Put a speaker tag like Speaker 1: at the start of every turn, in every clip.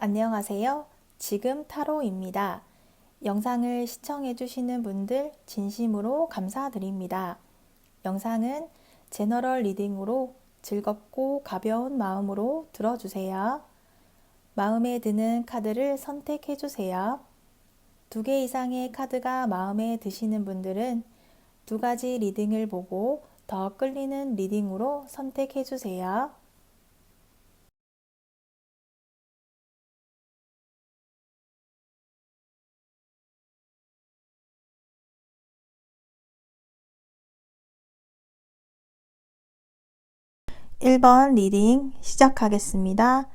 Speaker 1: 안녕하세요. 지금 타로입니다. 영상을 시청해주시는 분들 진심으로 감사드립니다. 영상은 제너럴 리딩으로 즐겁고 가벼운 마음으로 들어주세요. 마음에 드는 카드를 선택해주세요. 두 개 이상의 카드가 마음에 드시는 분들은 두 가지 리딩을 보고 더 끌리는 리딩으로 선택해주세요. 일번 리딩 시작하겠습니다.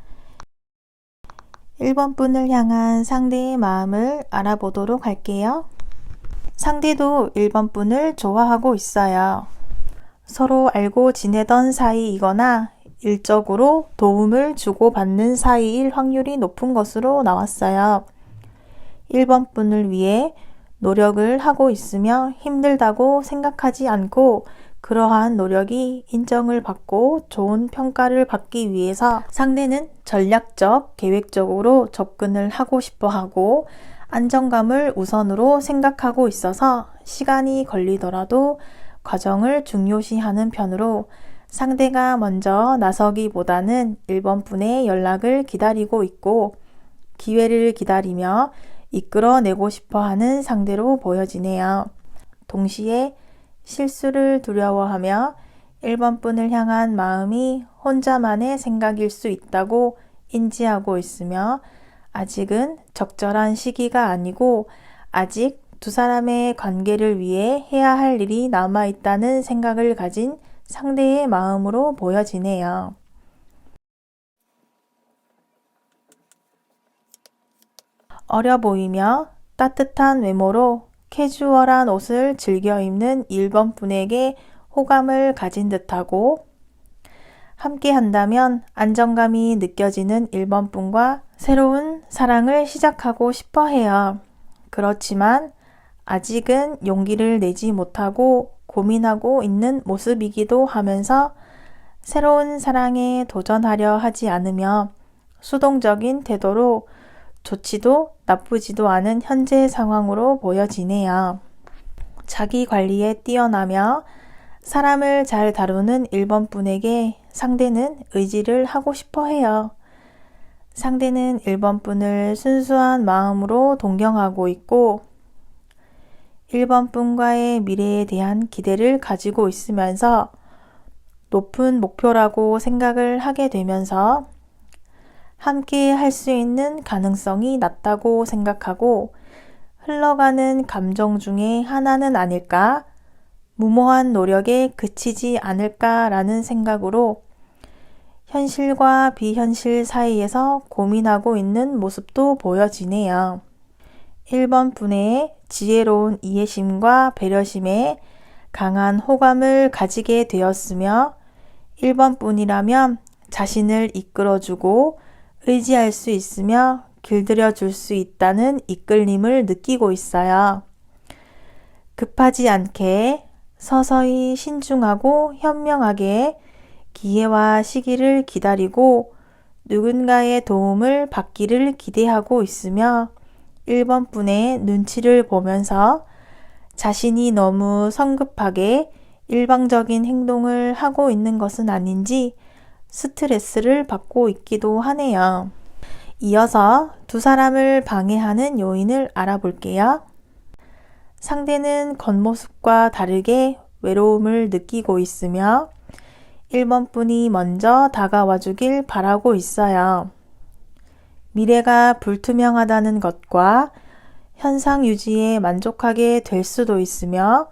Speaker 1: 1번 분을 향한 상대의 마음을 알아보도록 할게요. 상대도 1번 분을 좋아하고 있어요. 서로 알고 지내던 사이이거나 일적으로 도움을 주고받는 사이일 확률이 높은 것으로 나왔어요. 1번 분을 위해 노력을 하고 있으며 힘들다고 생각하지 않고 그러한 노력이 인정을 받고 좋은 평가를 받기 위해서 상대는 전략적, 계획적으로 접근을 하고 싶어 하고 안정감을 우선으로 생각하고 있어서 시간이 걸리더라도 과정을 중요시하는 편으로 상대가 먼저 나서기보다는 1번 분의 연락을 기다리고 있고 기회를 기다리며 이끌어내고 싶어 하는 상대로 보여지네요. 동시에 실수를 두려워하며 1번 분을 향한 마음이 혼자만의 생각일 수 있다고 인지하고 있으며 아직은 적절한 시기가 아니고 아직 두 사람의 관계를 위해 해야 할 일이 남아 있다는 생각을 가진 상대의 마음으로 보여지네요. 어려 보이며 따뜻한 외모로 캐주얼한 옷을 즐겨 입는 1번 분에게 호감을 가진 듯하고 함께 한다면 안정감이 느껴지는 1번 분과 새로운 사랑을 시작하고 싶어 해요. 그렇지만 아직은 용기를 내지 못하고 고민하고 있는 모습이기도 하면서 새로운 사랑에 도전하려 하지 않으며 수동적인 태도로 좋지도 나쁘지도 않은 현재 상황으로 보여지네요. 자기 관리에 뛰어나며 사람을 잘 다루는 1번 분에게 상대는 의지를 하고 싶어 해요. 상대는 1번 분을 순수한 마음으로 동경하고 있고 1번 분과의 미래에 대한 기대를 가지고 있으면서 높은 목표라고 생각을 하게 되면서 함께 할 수 있는 가능성이 낮다고 생각하고 흘러가는 감정 중에 하나는 아닐까? 무모한 노력에 그치지 않을까라는 생각으로 현실과 비현실 사이에서 고민하고 있는 모습도 보여지네요. 1번 분의 지혜로운 이해심과 배려심에 강한 호감을 가지게 되었으며 1번 분이라면 자신을 이끌어주고 의지할 수 있으며 길들여 줄 수 있다는 이끌림을 느끼고 있어요. 급하지 않게 서서히 신중하고 현명하게 기회와 시기를 기다리고 누군가의 도움을 받기를 기대하고 있으며 1번 분의 눈치를 보면서 자신이 너무 성급하게 일방적인 행동을 하고 있는 것은 아닌지 스트레스를 받고 있기도 하네요. 이어서 두 사람을 방해하는 요인을 알아볼게요. 상대는 겉모습과 다르게 외로움을 느끼고 있으며 1번 분이 먼저 다가와 주길 바라고 있어요. 미래가 불투명하다는 것과 현상 유지에 만족하게 될 수도 있으며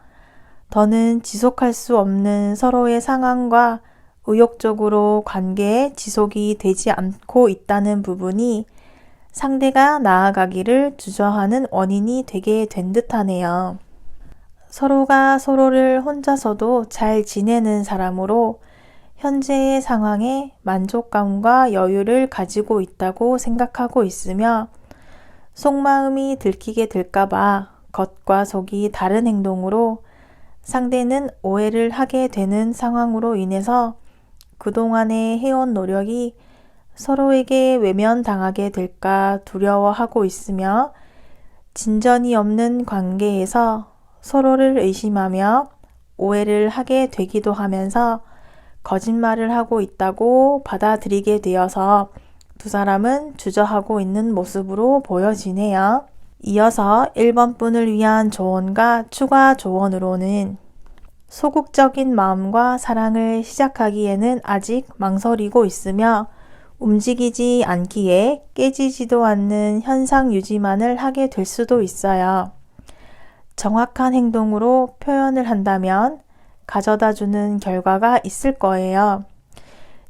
Speaker 1: 더는 지속할 수 없는 서로의 상황과 의욕적으로 관계에 지속이 되지 않고 있다는 부분이 상대가 나아가기를 주저하는 원인이 되게 된 듯하네요. 서로가 서로를 혼자서도 잘 지내는 사람으로 현재의 상황에 만족감과 여유를 가지고 있다고 생각하고 있으며 속마음이 들키게 될까봐 겉과 속이 다른 행동으로 상대는 오해를 하게 되는 상황으로 인해서 그동안의 해온 노력이 서로에게 외면당하게 될까 두려워하고 있으며 진전이 없는 관계에서 서로를 의심하며 오해를 하게 되기도 하면서 거짓말을 하고 있다고 받아들이게 되어서 두 사람은 주저하고 있는 모습으로 보여지네요. 이어서 1번 분을 위한 조언과 추가 조언으로는 소극적인 마음과 사랑을 시작하기에는 아직 망설이고 있으며 움직이지 않기에 깨지지도 않는 현상 유지만을 하게 될 수도 있어요. 정확한 행동으로 표현을 한다면 가져다 주는 결과가 있을 거예요.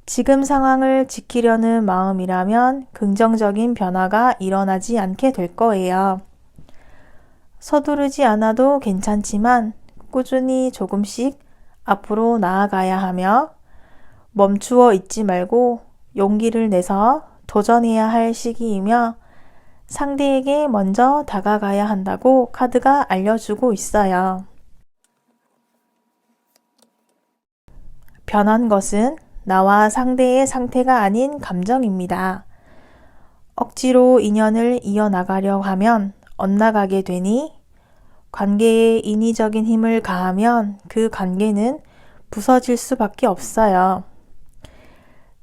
Speaker 1: 지금 상황을 지키려는 마음이라면 긍정적인 변화가 일어나지 않게 될 거예요. 서두르지 않아도 괜찮지만 꾸준히 조금씩 앞으로 나아가야 하며 멈추어 있지 말고 용기를 내서 도전해야 할 시기이며 상대에게 먼저 다가가야 한다고 카드가 알려주고 있어요. 변한 것은 나와 상대의 상태가 아닌 감정입니다. 억지로 인연을 이어나가려 하면 엇나가게 되니 관계에 인위적인 힘을 가하면 그 관계는 부서질 수밖에 없어요.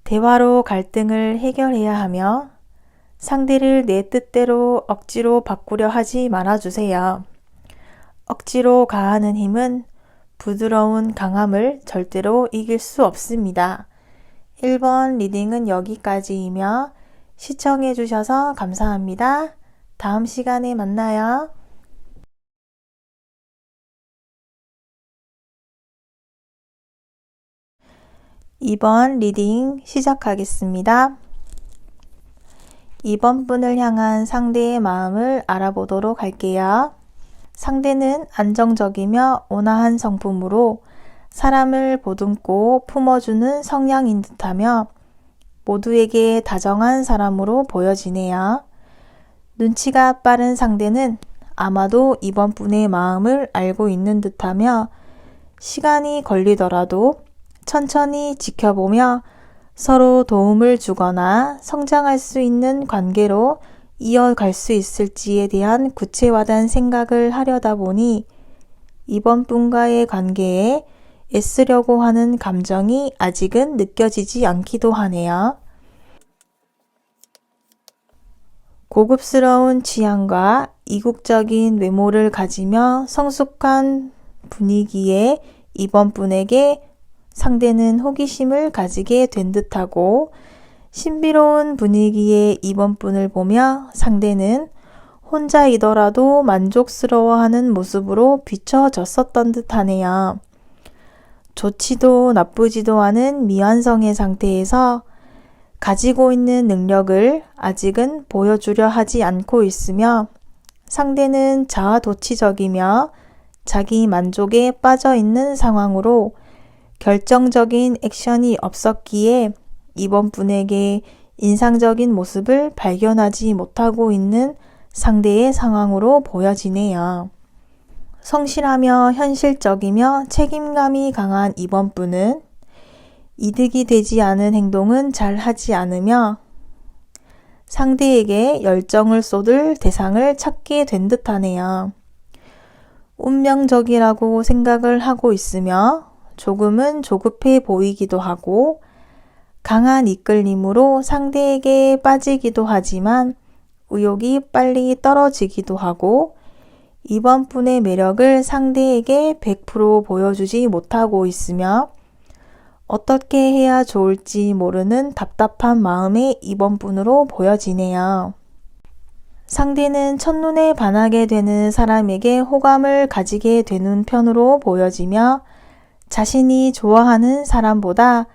Speaker 1: 대화로 갈등을 해결해야 하며 상대를 내 뜻대로 억지로 바꾸려 하지 말아주세요. 억지로 가하는 힘은 부드러운 강함을 절대로 이길 수 없습니다. 1번 리딩은 여기까지이며 시청해주셔서 감사합니다. 다음 시간에 만나요. 2번 리딩 시작하겠습니다. 2번 분을 향한 상대의 마음을 알아보도록 할게요. 상대는 안정적이며 온화한 성품으로 사람을 보듬고 품어주는 성향인 듯하며 모두에게 다정한 사람으로 보여지네요. 눈치가 빠른 상대는 아마도 이번 분의 마음을 알고 있는 듯하며 시간이 걸리더라도 천천히 지켜보며 서로 도움을 주거나 성장할 수 있는 관계로 이어갈 수 있을지에 대한 구체화된 생각을 하려다 보니 이번 분과의 관계에 애쓰려고 하는 감정이 아직은 느껴지지 않기도 하네요. 고급스러운 취향과 이국적인 외모를 가지며 성숙한 분위기에 이번 분에게 상대는 호기심을 가지게 된 듯하고 신비로운 분위기의 이번 분을 보며 상대는 혼자이더라도 만족스러워하는 모습으로 비춰졌었던 듯하네요. 좋지도 나쁘지도 않은 미완성의 상태에서 가지고 있는 능력을 아직은 보여주려 하지 않고 있으며 상대는 자아도취적이며 자기 만족에 빠져 있는 상황으로 결정적인 액션이 없었기에 이번 분에게 인상적인 모습을 발견하지 못하고 있는 상대의 상황으로 보여지네요. 성실하며 현실적이며 책임감이 강한 이번 분은 이득이 되지 않은 행동은 잘 하지 않으며 상대에게 열정을 쏟을 대상을 찾게 된 듯하네요. 운명적이라고 생각을 하고 있으며 조금은 조급해 보이기도 하고 강한 이끌림으로 상대에게 빠지기도 하지만 의욕이 빨리 떨어지기도 하고 이번 분의 매력을 상대에게 100% 보여주지 못하고 있으며 어떻게 해야 좋을지 모르는 답답한 마음의 이번 분으로 보여지네요. 상대는 첫눈에 반하게 되는 사람에게 호감을 가지게 되는 편으로 보여지며 자신이 좋아하는 사람보다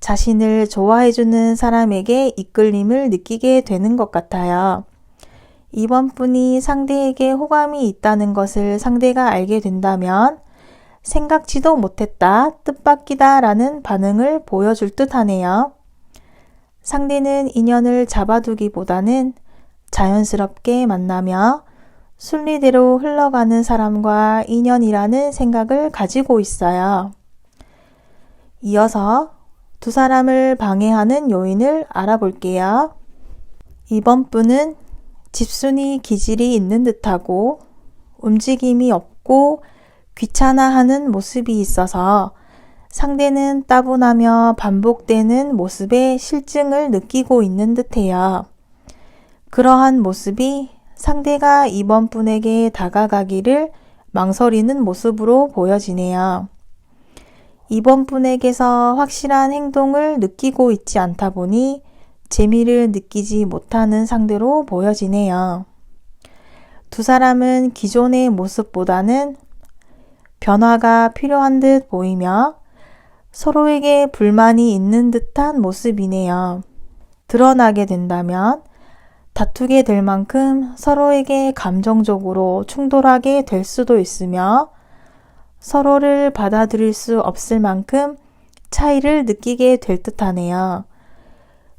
Speaker 1: 자신을 좋아해주는 사람에게 이끌림을 느끼게 되는 것 같아요. 이번 분이 상대에게 호감이 있다는 것을 상대가 알게 된다면 생각지도 못했다, 뜻밖이다 라는 반응을 보여줄 듯 하네요. 상대는 인연을 잡아두기보다는 자연스럽게 만나며 순리대로 흘러가는 사람과 인연이라는 생각을 가지고 있어요. 이어서 두 사람을 방해하는 요인을 알아볼게요. 이번 분은 집순이 기질이 있는 듯하고 움직임이 없고 귀찮아하는 모습이 있어서 상대는 따분하며 반복되는 모습에 실증을 느끼고 있는 듯해요. 그러한 모습이 상대가 이번 분에게 다가가기를 망설이는 모습으로 보여지네요. 이번 분에게서 확실한 행동을 느끼고 있지 않다 보니 재미를 느끼지 못하는 상대로 보여지네요. 두 사람은 기존의 모습보다는 변화가 필요한 듯 보이며 서로에게 불만이 있는 듯한 모습이네요. 드러나게 된다면 다투게 될 만큼 서로에게 감정적으로 충돌하게 될 수도 있으며 서로를 받아들일 수 없을 만큼 차이를 느끼게 될 듯하네요.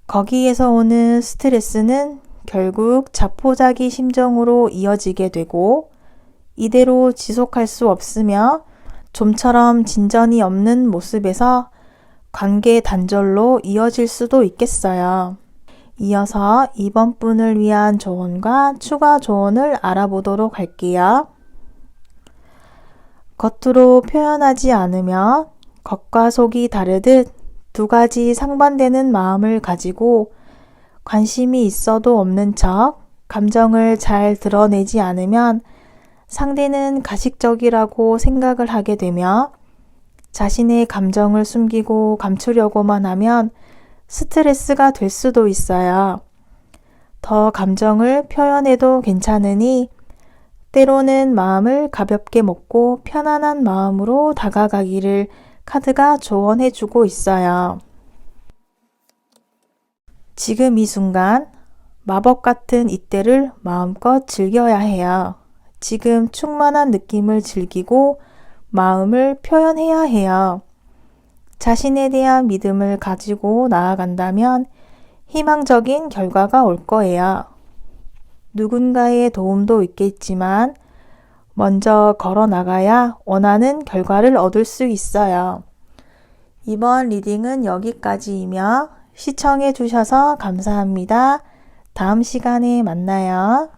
Speaker 1: 거기에서 오는 스트레스는 결국 자포자기 심정으로 이어지게 되고 이대로 지속할 수 없으며 좀처럼 진전이 없는 모습에서 관계 단절로 이어질 수도 있겠어요. 이어서 이번 분을 위한 조언과 추가 조언을 알아보도록 할게요. 겉으로 표현하지 않으며 겉과 속이 다르듯 두 가지 상반되는 마음을 가지고 관심이 있어도 없는 척 감정을 잘 드러내지 않으면 상대는 가식적이라고 생각을 하게 되며 자신의 감정을 숨기고 감추려고만 하면 스트레스가 될 수도 있어요. 더 감정을 표현해도 괜찮으니 때로는 마음을 가볍게 먹고 편안한 마음으로 다가가기를 카드가 조언해주고 있어요. 지금 이 순간 마법 같은 이때를 마음껏 즐겨야 해요. 지금 충만한 느낌을 즐기고 마음을 표현해야 해요. 자신에 대한 믿음을 가지고 나아간다면 희망적인 결과가 올 거예요. 누군가의 도움도 있겠지만 먼저 걸어 나가야 원하는 결과를 얻을 수 있어요. 이번 리딩은 여기까지이며 시청해 주셔서 감사합니다. 다음 시간에 만나요.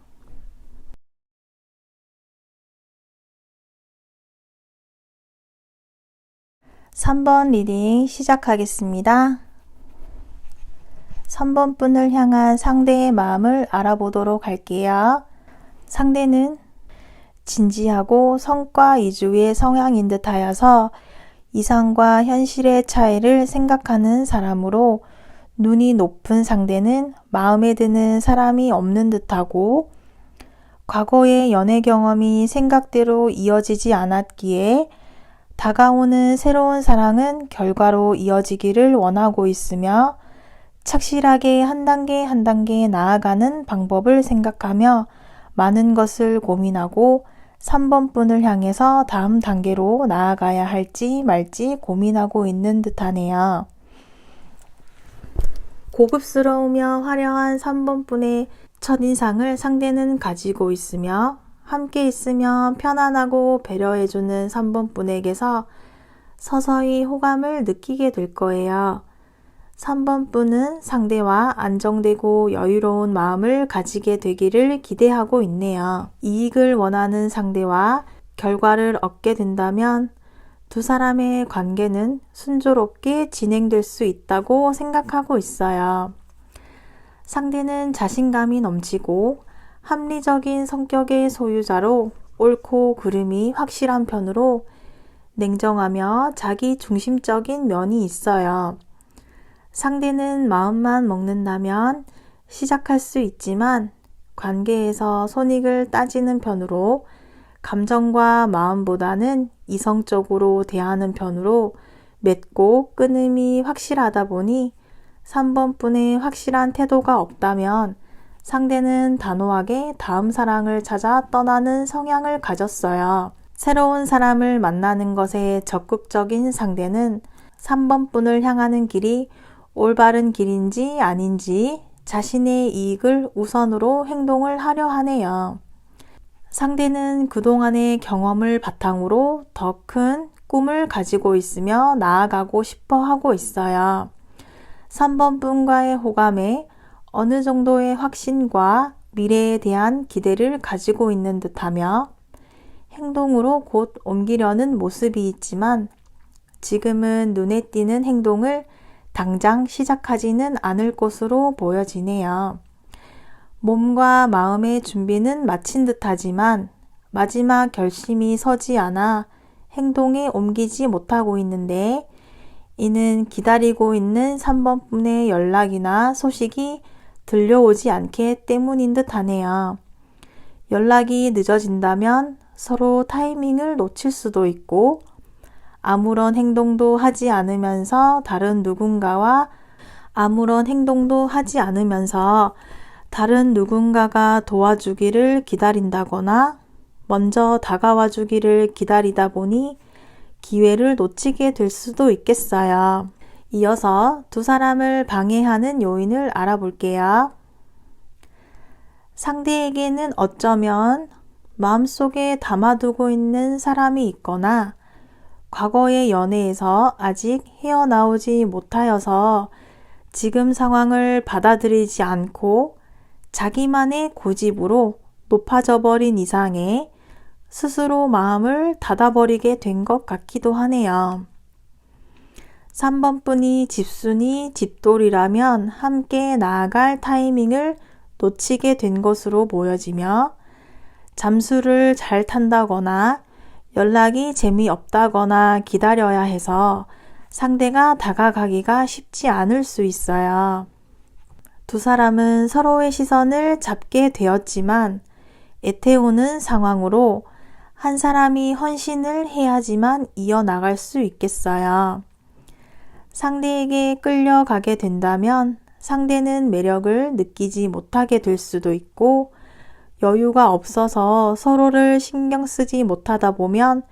Speaker 1: 3번 리딩 시작하겠습니다. 3번 분을 향한 상대의 마음을 알아보도록 할게요. 상대는 진지하고 성과 이주의 성향인 듯 하여서 이상과 현실의 차이를 생각하는 사람으로 눈이 높은 상대는 마음에 드는 사람이 없는 듯하고 과거의 연애 경험이 생각대로 이어지지 않았기에 다가오는 새로운 사랑은 결과로 이어지기를 원하고 있으며 착실하게 한 단계 한 단계 나아가는 방법을 생각하며 많은 것을 고민하고 3번 분을 향해서 다음 단계로 나아가야 할지 말지 고민하고 있는 듯하네요. 고급스러우며 화려한 3번 분의 첫인상을 상대는 가지고 있으며 함께 있으면 편안하고 배려해주는 3번 분에게서 서서히 호감을 느끼게 될 거예요. 3번 분은 상대와 안정되고 여유로운 마음을 가지게 되기를 기대하고 있네요. 이익을 원하는 상대와 결과를 얻게 된다면 두 사람의 관계는 순조롭게 진행될 수 있다고 생각하고 있어요. 상대는 자신감이 넘치고 합리적인 성격의 소유자로 옳고 그름이 확실한 편으로 냉정하며 자기 중심적인 면이 있어요. 상대는 마음만 먹는다면 시작할 수 있지만 관계에서 손익을 따지는 편으로 감정과 마음보다는 이성적으로 대하는 편으로 맺고 끊음이 확실하다 보니 3번 분의 확실한 태도가 없다면 상대는 단호하게 다음 사랑을 찾아 떠나는 성향을 가졌어요. 새로운 사람을 만나는 것에 적극적인 상대는 3번 분을 향하는 길이 올바른 길인지 아닌지 자신의 이익을 우선으로 행동을 하려 하네요. 상대는 그동안의 경험을 바탕으로 더 큰 꿈을 가지고 있으며 나아가고 싶어 하고 있어요. 3번 분과의 호감에 어느 정도의 확신과 미래에 대한 기대를 가지고 있는 듯하며 행동으로 곧 옮기려는 모습이 있지만 지금은 눈에 띄는 행동을 당장 시작하지는 않을 것으로 보여지네요. 몸과 마음의 준비는 마친 듯하지만 마지막 결심이 서지 않아 행동에 옮기지 못하고 있는데 이는 기다리고 있는 3번 분의 연락이나 소식이 들려오지 않기 때문인 듯 하네요. 연락이 늦어진다면 서로 타이밍을 놓칠 수도 있고 아무런 행동도 하지 않으면서 다른 누군가와 아무런 행동도 하지 않으면서 다른 누군가가 도와주기를 기다린다거나 먼저 다가와 주기를 기다리다 보니 기회를 놓치게 될 수도 있겠어요. 이어서 두 사람을 방해하는 요인을 알아볼게요. 상대에게는 어쩌면 마음속에 담아두고 있는 사람이 있거나 과거의 연애에서 아직 헤어나오지 못하여서 지금 상황을 받아들이지 않고 자기만의 고집으로 높아져 버린 이상에 스스로 마음을 닫아버리게 된 것 같기도 하네요. 3번 분이 집순이 집돌이라면 함께 나아갈 타이밍을 놓치게 된 것으로 보여지며 잠수를 잘 탄다거나 연락이 재미없다거나 기다려야 해서 상대가 다가가기가 쉽지 않을 수 있어요. 두 사람은 서로의 시선을 잡게 되었지만 애태우는 상황으로 한 사람이 헌신을 해야지만 이어나갈 수 있겠어요. 상대에게 끌려가게 된다면 상대는 매력을 느끼지 못하게 될 수도 있고 여유가 없어서 서로를 신경 쓰지 못하다 보면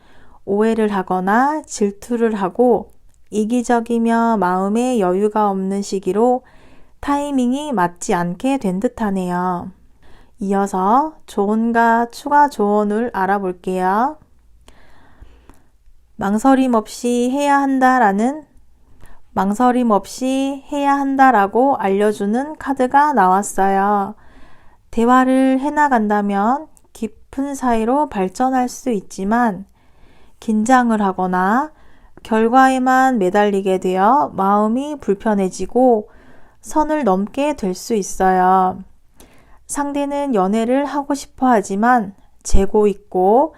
Speaker 1: 오해를 하거나 질투를 하고 이기적이며 마음에 여유가 없는 시기로 타이밍이 맞지 않게 된 듯하네요. 이어서 조언과 추가 조언을 알아볼게요. 망설임 없이 해야 한다라는 망설임 없이 해야 한다라고 알려주는 카드가 나왔어요. 대화를 해나간다면 깊은 사이로 발전할 수 있지만 긴장을 하거나 결과에만 매달리게 되어 마음이 불편해지고 선을 넘게 될 수 있어요. 상대는 연애를 하고 싶어 하지만 재고 있고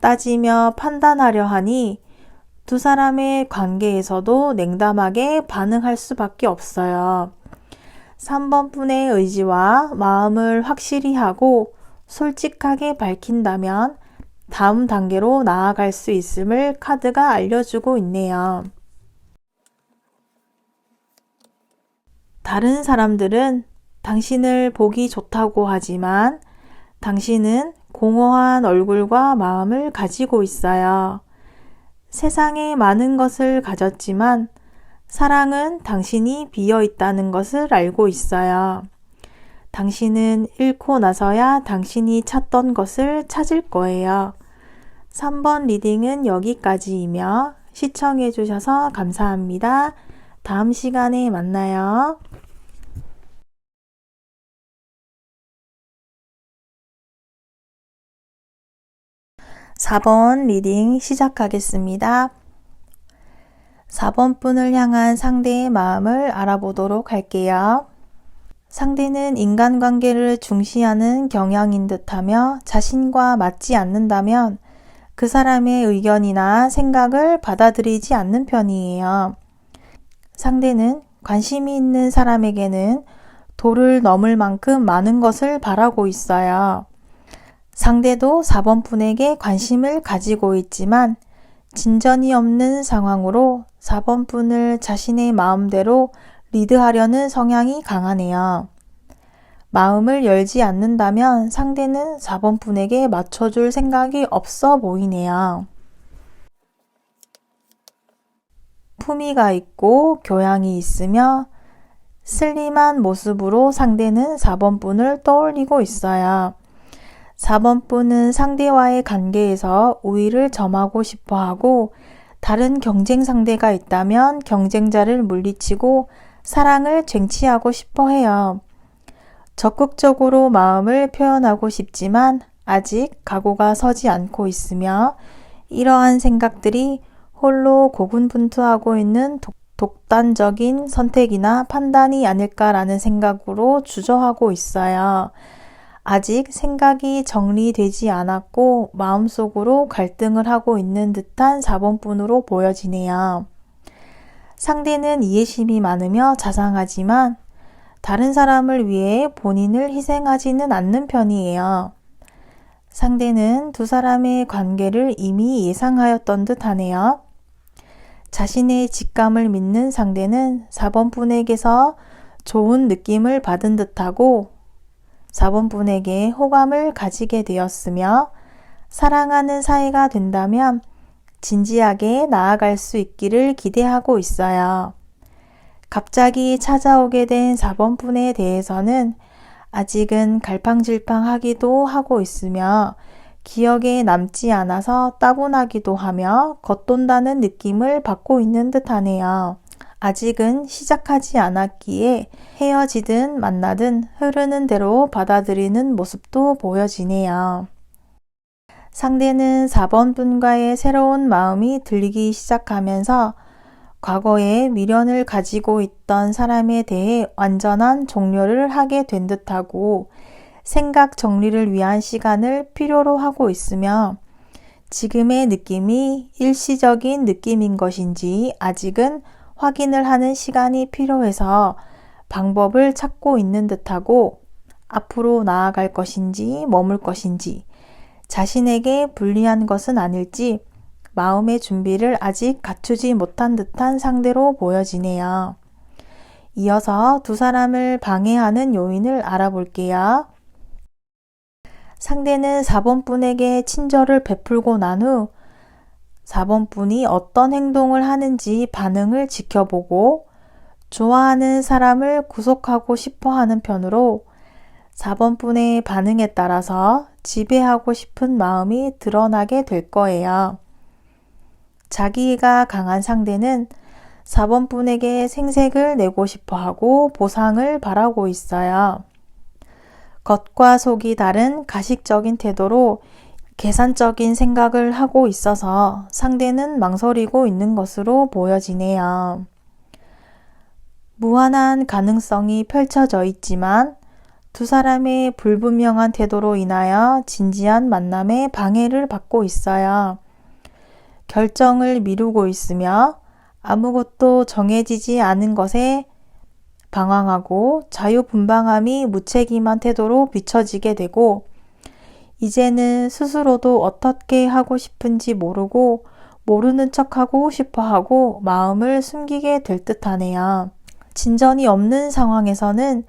Speaker 1: 따지며 판단하려 하니 두 사람의 관계에서도 냉담하게 반응할 수밖에 없어요. 3번 분의 의지와 마음을 확실히 하고 솔직하게 밝힌다면 다음 단계로 나아갈 수 있음을 카드가 알려주고 있네요. 다른 사람들은 당신을 보기 좋다고 하지만 당신은 공허한 얼굴과 마음을 가지고 있어요. 세상에 많은 것을 가졌지만 사랑은 당신이 비어 있다는 것을 알고 있어요. 당신은 잃고 나서야 당신이 찾던 것을 찾을 거예요. 3번 리딩은 여기까지이며 시청해 주셔서 감사합니다. 다음 시간에 만나요. 4번 리딩 시작하겠습니다. 4번 분을 향한 상대의 마음을 알아보도록 할게요. 상대는 인간관계를 중시하는 경향인 듯하며 자신과 맞지 않는다면 그 사람의 의견이나 생각을 받아들이지 않는 편이에요. 상대는 관심이 있는 사람에게는 도를 넘을 만큼 많은 것을 바라고 있어요. 상대도 4번 분에게 관심을 가지고 있지만 진전이 없는 상황으로 4번 분을 자신의 마음대로 리드하려는 성향이 강하네요. 마음을 열지 않는다면 상대는 4번 분에게 맞춰줄 생각이 없어 보이네요. 품위가 있고 교양이 있으며 슬림한 모습으로 상대는 4번 분을 떠올리고 있어요. 4번 분은 상대와의 관계에서 우위를 점하고 싶어 하고 다른 경쟁 상대가 있다면 경쟁자를 물리치고 사랑을 쟁취하고 싶어 해요. 적극적으로 마음을 표현하고 싶지만 아직 각오가 서지 않고 있으며 이러한 생각들이 홀로 고군분투하고 있는 독, 독단적인 선택이나 판단이 아닐까라는 생각으로 주저하고 있어요. 아직 생각이 정리되지 않았고 마음속으로 갈등을 하고 있는 듯한 4번분으로 보여지네요. 상대는 이해심이 많으며 자상하지만 다른 사람을 위해 본인을 희생하지는 않는 편이에요. 상대는 두 사람의 관계를 이미 예상하였던 듯 하네요. 자신의 직감을 믿는 상대는 4번 분에게서 좋은 느낌을 받은 듯하고 4번 분에게 호감을 가지게 되었으며 사랑하는 사이가 된다면 진지하게 나아갈 수 있기를 기대하고 있어요. 갑자기 찾아오게 된 4번 분에 대해서는 아직은 갈팡질팡 하기도 하고 있으며 기억에 남지 않아서 따분하기도 하며 겉돈다는 느낌을 받고 있는 듯 하네요. 아직은 시작하지 않았기에 헤어지든 만나든 흐르는 대로 받아들이는 모습도 보여지네요. 상대는 4번 분과의 새로운 마음이 들리기 시작하면서 과거에 미련을 가지고 있던 사람에 대해 완전한 종료를 하게 된 듯하고 생각 정리를 위한 시간을 필요로 하고 있으며 지금의 느낌이 일시적인 느낌인 것인지 아직은 확인을 하는 시간이 필요해서 방법을 찾고 있는 듯하고 앞으로 나아갈 것인지 머물 것인지 자신에게 불리한 것은 아닐지 마음의 준비를 아직 갖추지 못한 듯한 상대로 보여지네요. 이어서 두 사람을 방해하는 요인을 알아볼게요. 상대는 4번 분에게 친절을 베풀고 난 후 4번 분이 어떤 행동을 하는지 반응을 지켜보고 좋아하는 사람을 구속하고 싶어 하는 편으로 4번 분의 반응에 따라서 지배하고 싶은 마음이 드러나게 될 거예요. 자기가 강한 상대는 4번 분에게 생색을 내고 싶어 하고 보상을 바라고 있어요. 겉과 속이 다른 가식적인 태도로 계산적인 생각을 하고 있어서 상대는 망설이고 있는 것으로 보여지네요. 무한한 가능성이 펼쳐져 있지만 두 사람의 불분명한 태도로 인하여 진지한 만남에 방해를 받고 있어요. 결정을 미루고 있으며 아무것도 정해지지 않은 것에 방황하고 자유분방함이 무책임한 태도로 비춰지게 되고 이제는 스스로도 어떻게 하고 싶은지 모르고 모르는 척하고 싶어 하고 마음을 숨기게 될 듯하네요. 진전이 없는 상황에서는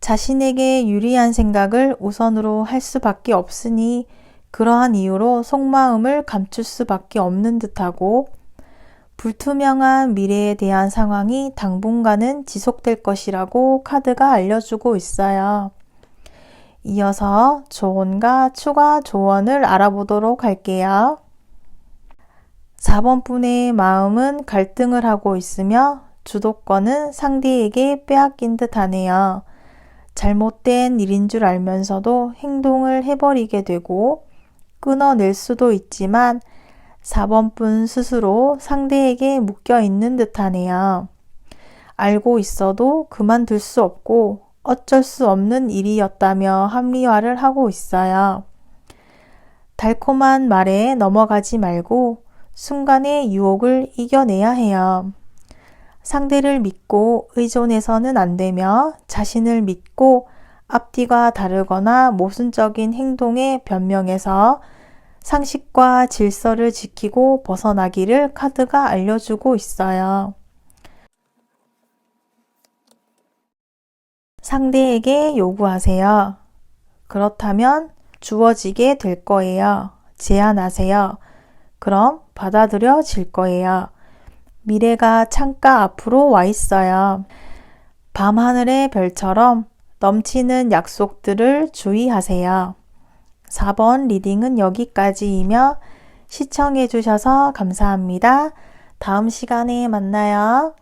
Speaker 1: 자신에게 유리한 생각을 우선으로 할 수밖에 없으니 그러한 이유로 속마음을 감출 수밖에 없는 듯하고 불투명한 미래에 대한 상황이 당분간은 지속될 것이라고 카드가 알려주고 있어요. 이어서 조언과 추가 조언을 알아보도록 할게요. 4번 분의 마음은 갈등을 하고 있으며 주도권은 상대에게 빼앗긴 듯 하네요. 잘못된 일인 줄 알면서도 행동을 해버리게 되고 끊어낼 수도 있지만 4번 분 스스로 상대에게 묶여 있는 듯 하네요. 알고 있어도 그만둘 수 없고 어쩔 수 없는 일이었다며 합리화를 하고 있어요. 달콤한 말에 넘어가지 말고 순간의 유혹을 이겨내야 해요. 상대를 믿고 의존해서는 안 되며 자신을 믿고 앞뒤가 다르거나 모순적인 행동에 변명해서 상식과 질서를 지키고 벗어나기를 카드가 알려주고 있어요. 상대에게 요구하세요. 그렇다면 주어지게 될 거예요. 제안하세요. 그럼 받아들여질 거예요. 미래가 창가 앞으로 와 있어요. 밤하늘의 별처럼 넘치는 약속들을 주의하세요. 4번 리딩은 여기까지이며 시청해 주셔서 감사합니다. 다음 시간에 만나요.